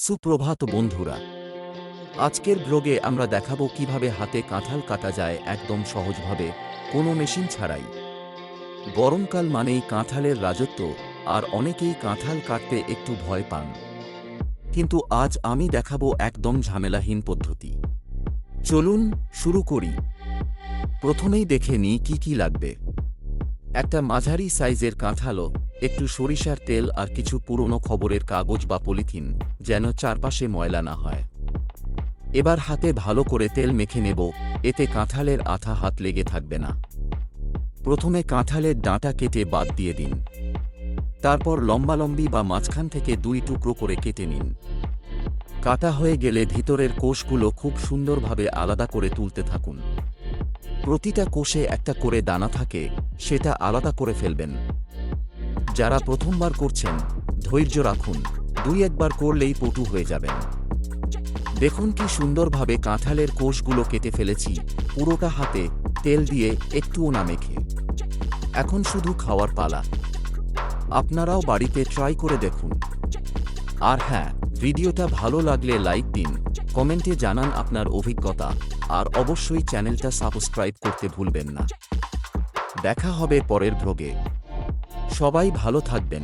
সুপ্রভাত বন্ধুরা। আজকের ব্লগে আমরা দেখাবো কীভাবে হাতে কাঁঠাল কাটা যায় একদম সহজভাবে, কোনো মেশিন ছাড়াই। গরমকাল মানেই কাঁঠালের রাজত্ব, আর অনেকেই কাঁঠাল কাটতে একটু ভয় পান। কিন্তু আজ আমি দেখাবো একদম ঝামেলাহীন পদ্ধতি। চলুন শুরু করি। প্রথমেই দেখে নিই কি কি লাগবে। একটা মাঝারি সাইজের কাঁঠালও একটু সরিষার তেল আর কিছু পুরনো খবরের কাগজ বা পলিথিন, যেন চারপাশে ময়লা না হয়। এবার হাতে ভালো করে তেল মেখে নেব, এতে কাঁঠালের আঠা হাত লেগে থাকবে না। প্রথমে কাঁঠালের ডাঁটা কেটে বাদ দিয়ে দিন। তারপর লম্বালম্বি বা মাঝখান থেকে দুই টুকরো করে কেটে নিন। কাটা হয়ে গেলে ভিতরের কোষগুলো খুব সুন্দরভাবে আলাদা করে তুলতে থাকুন। প্রতিটা কোষে একটা করে দানা থাকে, সেটা আলাদা করে ফেলবেন। যারা প্রথমবার করছেন, ধৈর্য রাখুন। দুই একবার করলেই পটু হয়ে যাবেন। দেখুন কি সুন্দরভাবে কাঁঠালের কোষগুলো কেটে ফেলেছি, পুরোটা হাতে তেল দিয়ে একটুও না মেখে। এখন শুধু খাওয়ার পালা। আপনারাও বাড়িতে ট্রাই করে দেখুন। আর হ্যাঁ ভিডিওটা ভালো লাগলে লাইক দিন, কমেন্টে জানান আপনার অভিজ্ঞতা, আর অবশ্যই চ্যানেলটা সাবস্ক্রাইব করতে ভুলবেন না। দেখা হবে পরের ভ্লগে। সবাই ভালো থাকবেন।